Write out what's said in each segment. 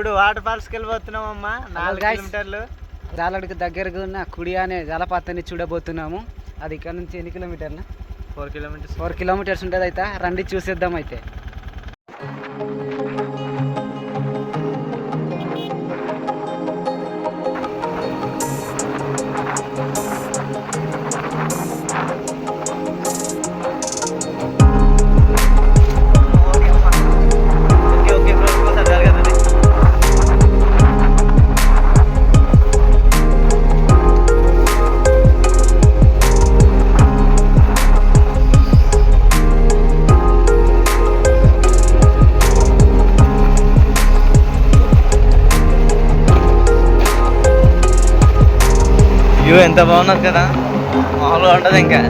ఇప్పుడు వాటర్ ఫాల్స్కి వెళ్ళిపోతున్నాం అమ్మా నాలుగు. కిలోమీటర్లు. జాలడికి దగ్గరగా ఉన్న కుడి అనే జలపాతాన్ని చూడబోతున్నాము. అది ఇక్కడ నుంచి ఎన్ని కిలోమీటర్లు? ఫోర్ కిలోమీటర్స్ ఫోర్ కిలోమీటర్స్ ఉంటుంది అయితే రండి చూసేద్దాం అయితే. వ్యూ ఎంత బాగున్నది కదా. మామూలుగా ఉంటుంది ఇంకా.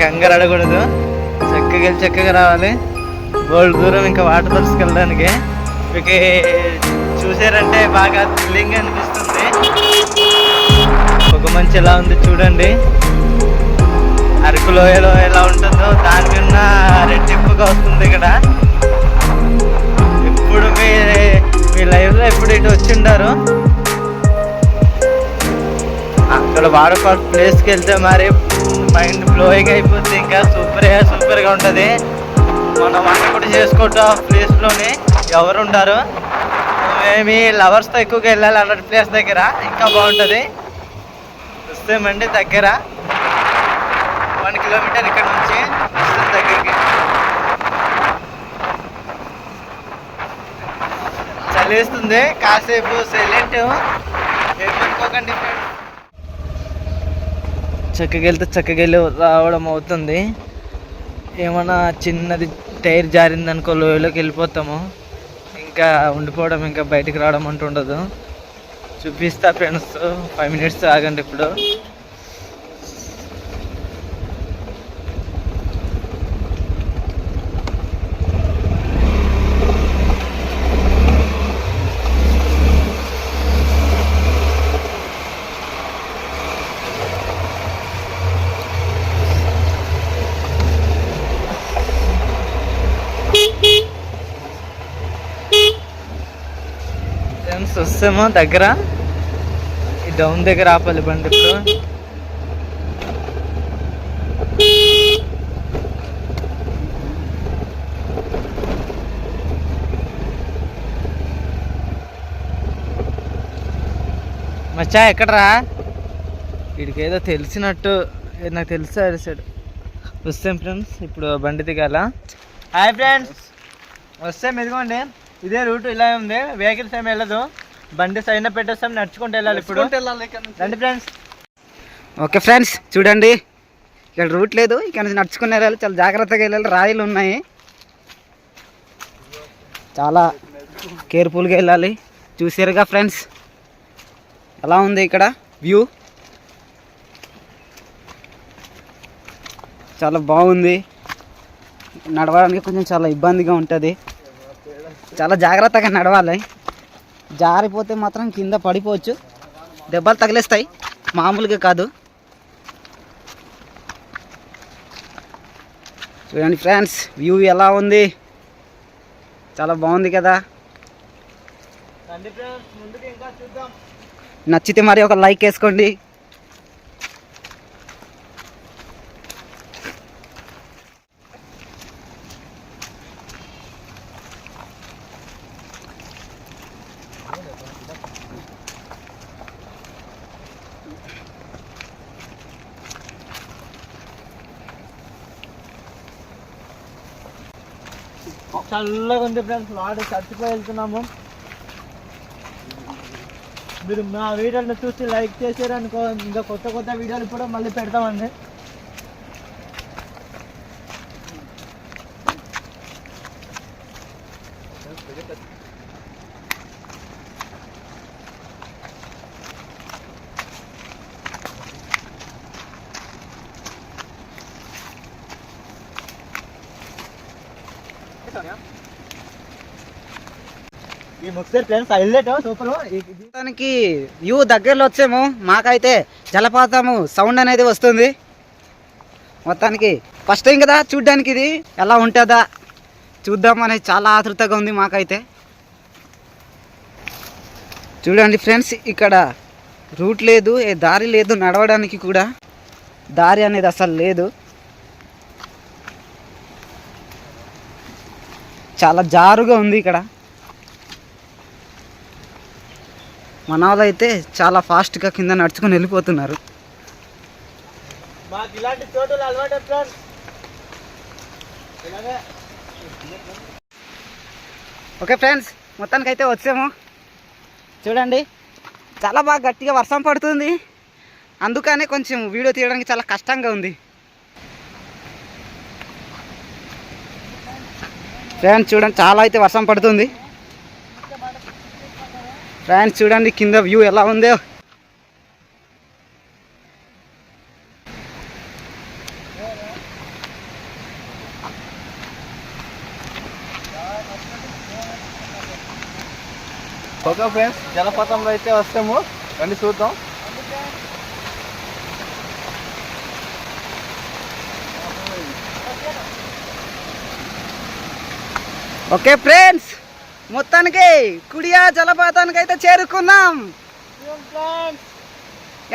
కంగారు అడగకూడదు. చక్కగా వెళ్ళి చక్కగా రావాలి. బోల్డ్ దూరం ఇంకా వాటర్ ఫాల్స్కి వెళ్ళడానికి. మీకు చూసారంటే బాగా థ్రిల్లింగ్ అనిపిస్తుంది. ఒక మంచి ఎలా ఉంది చూడండి. అరకు లోయలో ఎలా ఉంటుందో దానికన్నా రెట్టింపుగా వస్తుంది ఇక్కడ. ఇప్పుడు మీ మీ లైఫ్లో ఎప్పుడు ఇటు వచ్చిండారు అక్కడ వాటర్ ఫాల్ ప్లేస్కి వెళ్తే మరి మైండ్ బ్లోయింగ్ అయిపోతుంది ఇంకా సూపర్ సూపర్గా ఉంటుంది. మనం వంట కూడా చేసుకుంటాం ఆ ప్లేస్లోనే ఎవరు ఉండరు మేము లవర్స్తో ఎక్కువగా వెళ్ళాలి అలాంటి ప్లేస్ దగ్గర. ఇంకా బాగుంటుంది. వస్తేమండి దగ్గర. వన్ కిలోమీటర్ ఇక్కడ నుంచి వస్తుంది దగ్గరికి. చలిస్తుంది. కాసేపు సైలెంట్ ఏమనుకోకండి ఫ్రెండ్స్ చక్కగా వెళ్తే చక్కగా వెళ్ళి రావడం అవుతుంది. ఏమన్నా చిన్నది టైర్ జారింది అనుకో లోయలోకి వెళ్ళిపోతాము. ఇంకా ఉండిపోవడం ఇంకా బయటికి రావడం అంటూ ఉండదు. చూపిస్తా ఫ్రెండ్స్ ఫైవ్ మినిట్స్ ఆగండి ఇప్పుడు ఫ్రెండ్స్ వస్తామో దగ్గర. ఈ డౌన్ దగ్గర ఆపాలి బండి ఇప్పుడు మచ్చా ఎక్కడరా? వీడికి ఏదో తెలిసినట్టు నాకు తెలుసా అరిసాడు. వస్తాం ఫ్రెండ్స్ ఇప్పుడు బండి దిగాల. Hi friends. వస్తే ఎదుగోండి ఇదే రూట్ ఇలా ఉంది. వెహికల్స్ ఏమి వెళ్ళదు. బండి సైడ్ పెట్టేస్తాం నడుచుకుంటూ వెళ్ళాలి ఇప్పుడు. రండి ఫ్రెండ్స్. ఓకే ఫ్రెండ్స్ చూడండి. ఇక్కడ రూట్ లేదు ఇక్కడ నుంచి నడుచుకుని వెళ్ళాలి చాలా జాగ్రత్తగా వెళ్ళాలి రాయిలు ఉన్నాయి. చాలా కేర్ఫుల్గా వెళ్ళాలి. చూసారుగా ఫ్రెండ్స్? ఎలా ఉంది ఇక్కడ వ్యూ? చాలా బాగుంది. నడవడానికి కొంచెం చాలా ఇబ్బందిగా ఉంటుంది. చాలా జాగ్రత్తగా నడవాలి. జారిపోతే మాత్రం కింద పడిపోవచ్చు. దెబ్బలు తగిలేస్తాయి. మామూలుగా కాదు. చూడండి ఫ్రెండ్స్ వ్యూ ఎలా ఉంది? చాలా బాగుంది కదా? నచ్చితే మరి ఒక లైక్ వేసుకోండి. చల్లగా ఉంది ఫ్రెండ్స్ వాడు చచ్చిపోయి వెళ్తున్నాము. మీరు మా వీడియోని చూసి లైక్ చేసారనుకో ఇంకా కొత్త కొత్త వీడియోలు కూడా మళ్ళీ పెడతామండి. ఈ ముక్సర్ హైలైట్ సూపర్. వ్యూ దగ్గరలో వచ్చాము మాకైతే జలపాతము సౌండ్ అనేది వస్తుంది. మొత్తానికి ఫస్ట్ టైం కదా చూడ్డానికి ఇది. ఎలా ఉంటుందా చూద్దాం అనేది చాలా ఆతృతగా ఉంది మాకైతే. చూడండి ఫ్రెండ్స్ ఇక్కడ రూట్ లేదు ఏ దారి లేదు నడవడానికి కూడా. దారి అనేది అసలు లేదు. చాలా జారుగా ఉంది ఇక్కడ. మన వాళ్ళు అయితే చాలా ఫాస్ట్గా కింద నడుచుకొని వెళ్ళిపోతున్నారు. ఓకే ఫ్రెండ్స్ మొత్తానికి అయితే వచ్చాము. చూడండి చాలా బాగా గట్టిగా వర్షం పడుతుంది. అందుకనే కొంచెం వీడియో తీయడానికి చాలా కష్టంగా ఉంది. ఫ్రెండ్స్ చూడండి చాలా అయితే వర్షం పడుతుంది. ఫ్రెండ్స్ చూడండి కింద వ్యూ ఎలా ఉందో. ఓకే ఫ్రెండ్స్ జలపాతంలో అయితే వస్తాము. రండి చూద్దాం. ఓకే ఫ్రెండ్స్ మొత్తానికి కుడియా జలపాతానికి అయితే చేరుకున్నాం.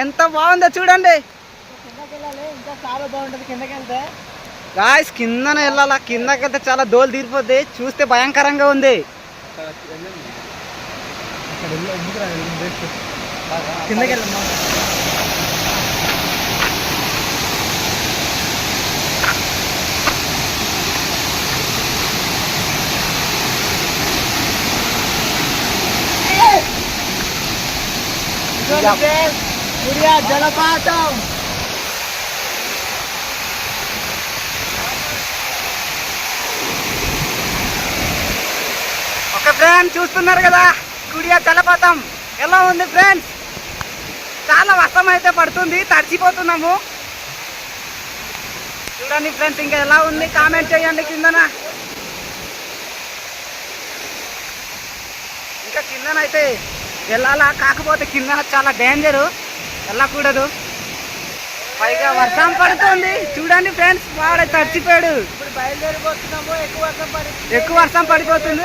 ఎంత బాగుందో చూడండి. చాలా బాగుంటుంది గాయస్ కిందన వెళ్ళాలా? కిందకైతే చాలా దోలు తీరిపోద్ది. చూస్తే భయంకరంగా ఉంది. కిందకి వెళ్ళమ్మా. జలపాతం ఒక ఫ్రెండ్ చూస్తున్నారు కదా కుడియా జలపాతం. ఎలా ఉంది ఫ్రెండ్స్ చాలా వర్షం అయితే పడుతుంది తడిచిపోతున్నాము. చూడండి ఫ్రెండ్స్ ఇంకా ఎలా ఉంది? కామెంట్ చేయండి కిందన. ఇంకా కిందనైతే వెళ్ళాలా? కాకపోతే కిందన చాలా డేంజరు వెళ్ళకూడదు. పైగా వర్షం పడుతుంది. చూడండి ఫ్రెండ్స్ వాడే తడిచిపోయాడు. ఎక్కువ వర్షం పడిపోతుంది.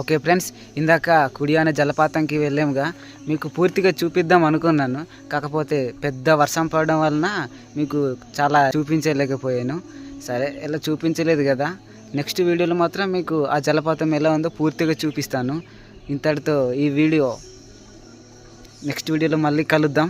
ఓకే. ఫ్రెండ్స్ ఇందాక కుడి అనే జలపాతంకి వెళ్ళాముగా. మీకు పూర్తిగా చూపిద్దాం అనుకున్నాను. కాకపోతే పెద్ద వర్షం పడడం వలన మీకు చాలా చూపించలేకపోయాను. సరే ఇలా చూపించలేదు కదా. నెక్స్ట్ వీడియోలో మాత్రం మీకు ఆ జలపాతం ఎలా ఉందో పూర్తిగా చూపిస్తాను. ఇంతటితో ఈ వీడియో నెక్స్ట్ వీడియోలో మళ్ళీ కలుద్దాం.